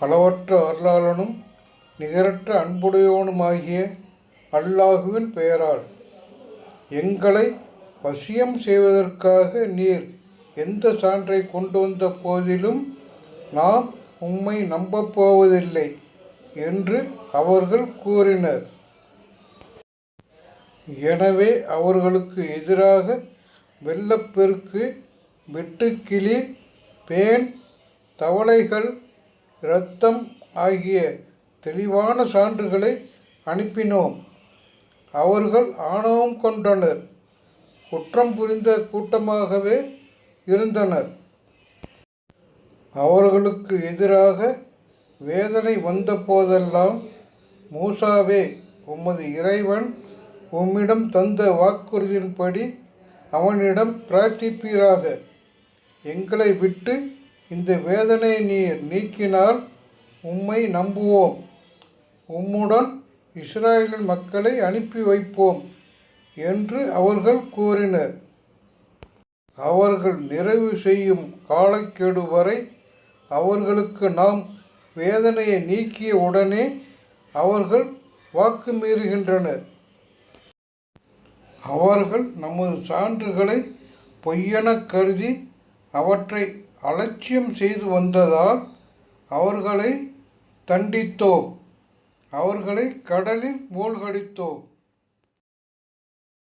அளவற்ற அருளாளனும் நிகரற்ற அன்புடையோனுமாகிய அல்லாஹுவின் பெயரால் எங்களை வசியம் செய்வதற்காக நீர் எந்த சான்றை கொண்டு வந்த போதிலும் நாம் உம்மை நம்பப் போவதில்லை என்று அவர்கள் கூறினர். எனவே அவர்களுக்கு எதிராக வெள்ளப்பெருக்கு வெட்டுக்கிளி பேன் தவளைகள் இரத்தம் ஆகிய தெளிவான சான்றுகளை அனுப்பினோம். அவர்கள் ஆணவம் கொண்டனர். குற்றம் புரிந்த கூட்டமாகவே இருந்தனர். அவர்களுக்கு எதிராக வேதனை வந்த போதெல்லாம் மூசாவே உமது இறைவன் உம்மிடம் தந்த வாக்குறுதியின்படி அவனிடம் பிரார்த்திப்பீராக. எங்களை விட்டு இந்த வேதனையை நீர் நீக்கினால் உம்மை நம்புவோம். உம்முடன் இஸ்ராயலின் மக்களை அனுப்பி வைப்போம் என்று அவர்கள் கூறினர். அவர்கள் நிறைவு செய்யும் காலக்கெடு வரை அவர்களுக்கு நாம் வேதனையை நீக்கிய உடனே அவர்கள் வாக்கு மீறுகின்றனர். அவர்கள் நமது சான்றுகளை பொய்யென கருதி அவற்றை அலட்சியம் செய்து வந்ததால் அவர்களை தண்டித்தோம். அவர்களை கடலில் மூழ்கடித்தோம்.